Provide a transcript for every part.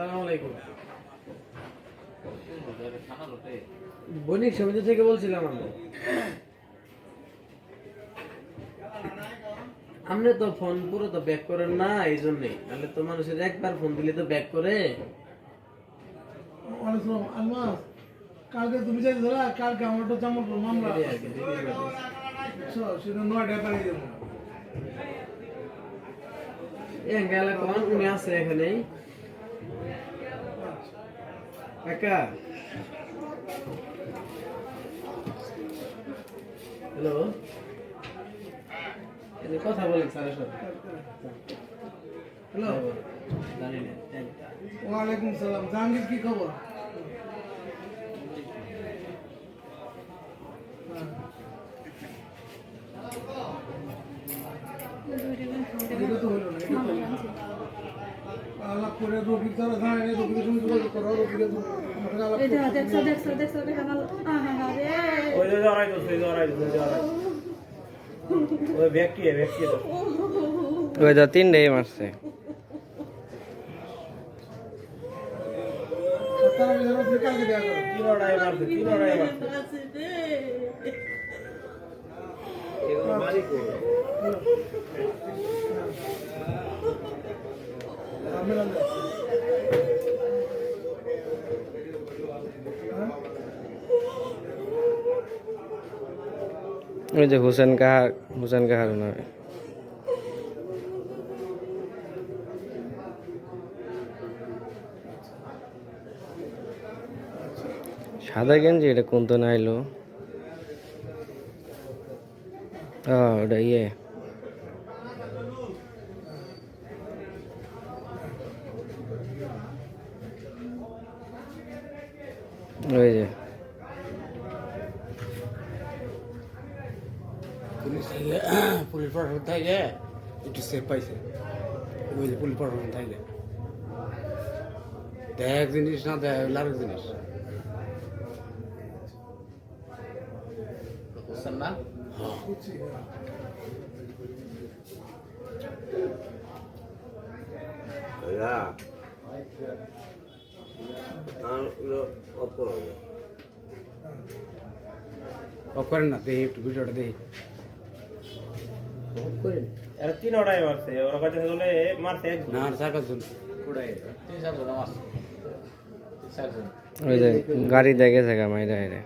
আসসালামু আলাইকুম। বণিক সমিতি থেকে বলছিলাম আমি। আপনি তো ফোন পুরো তো ব্যাক করেন না এই জন্যই। নাহলে তো মানুষের একবার ফোন দিলে তো ব্যাক করে। ওয়ালাইকুম আলমাস কালকে তুমি যাই ধরা কালকে আমার তো চামড় মামলা এটাই আর কি, দিদির কথা। বুঝছ? সেটা নয়টা পাঠিয়ে দেবো। এ গেল কোন উনি আছে এখানেই কাকা হ্যালো এই কথা বলেন স্যারের সাথে হ্যালো ওয়ালাইকুম সালাম। জাহাঙ্গীর কি খবর এটা তো হলো না এটা তো হলো না। আলাপ করে রোগীর দ্বারা দাঁড়ায় রোগীর সঙ্গে যোগাযোগ করো রোগীর আমার সঙ্গে আলাপ এই করো। দেখো দেখছ দেখছ দেখছ দেখো আমার ওই যে জড়াই তো ওই জড়াই তো ওই জড়াই ওই ব্যক্তি ব্যক্তি তো। ওই তো তিনটেই মারছে তারা যেন তুমি কালকে দেয়া করো। তিন ওড়াই মারছে তিন ওড়াই মারছে এগুলো মালিক ওই যে হুসেন কাহার হুসেন কাহার নামে সাদা গেঞ্জি, এটা কোন তো নাইলো? ও ওটা ইয়ে। ওই যে। পুলিশ থেকে পুলিশ প্রশাসন থেকে একটু সেফ পাইছে। ওই যে পুলিশ প্রশাসন থেকে দেয় এক জিনিস না দেয় আরেক জিনিস। বুঝছেন না? অফ করেন না দেখি একটু ভিডিওটা দেখি। এরা তিন ওড়াই মারছে ওর কাছে হলে? মারছে না আর চার পাঁচজন ওই যে গাড়ি দেখেছে গা মাইরা এরা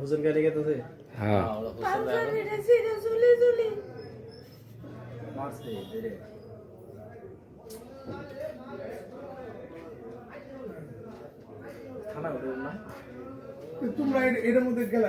হুজুর গাড়ি গেতেছে হ্যাঁ। পাঞ্জাবি রে সিরে চুলি চুলি তোমরা এর- এটার মধ্যে গেলা?